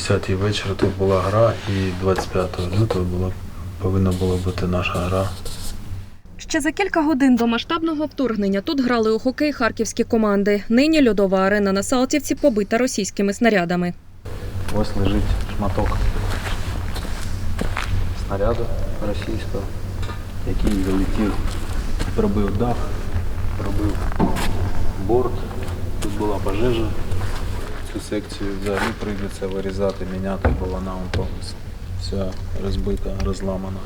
10 вечора тут була гра, і 25 лютого була, повинна була бути наша гра. Ще за кілька годин до масштабного вторгнення тут грали у хокей харківські команди. Нині льодова арена на Салтівці побита російськими снарядами. Ось лежить шматок снаряду російського, який залетів, пробив дах, пробив борт. Тут була пожежа. Цю секцію взагалі прийдеться вирізати, міняти, бо вона повністю вся розбита, розламана.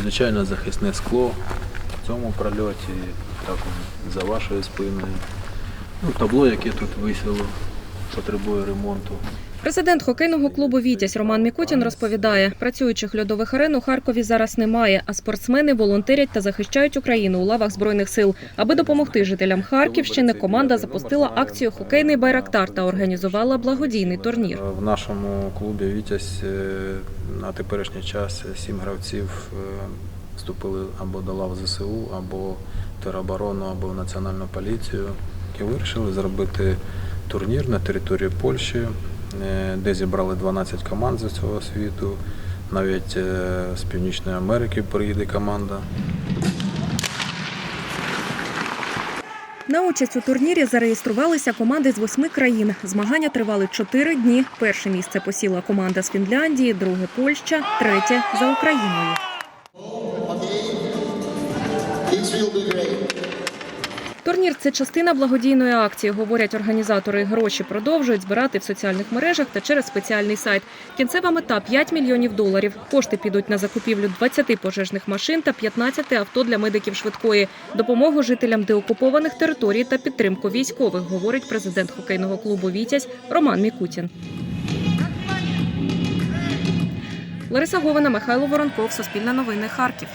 Звичайно, захисне скло в цьому прольоті, так за вашою спиною. Ну, табло, яке тут висіло, потребує ремонту. Президент хокейного клубу Вітязь Роман Мікутін розповідає, працюючих льодових арен у Харкові зараз немає, а спортсмени волонтерять та захищають Україну у лавах збройних сил. Аби допомогти жителям Харківщини, команда запустила акцію Хокейний байрактар та організувала благодійний турнір. В нашому клубі Вітязь е, на теперішній час сім гравців е, вступили або до лав ЗСУ, або тероборону, або в національну поліцію. І вирішили зробити турнір на території Польщі, де зібрали 12 команд з цього світу. Навіть е, з Північної Америки приїде команда. На участь у турнірі зареєструвалися команди з восьми країн. Змагання тривали чотири дні. Перше місце посіла команда з Фінляндії, друге Польща, третє за Україною. Турнір це частина благодійної акції, говорять організатори. Гроші продовжують збирати в соціальних мережах та через спеціальний сайт. Кінцева мета 5 мільйонів доларів. Кошти підуть на закупівлю 20 пожежних машин та 15 авто для медиків швидкої, допомогу жителям деокупованих територій та підтримку військових, говорить президент хокейного клубу Вітязь Роман Мікутін. Лариса Говина, Михайло Воронков, Суспільне новини, Харків.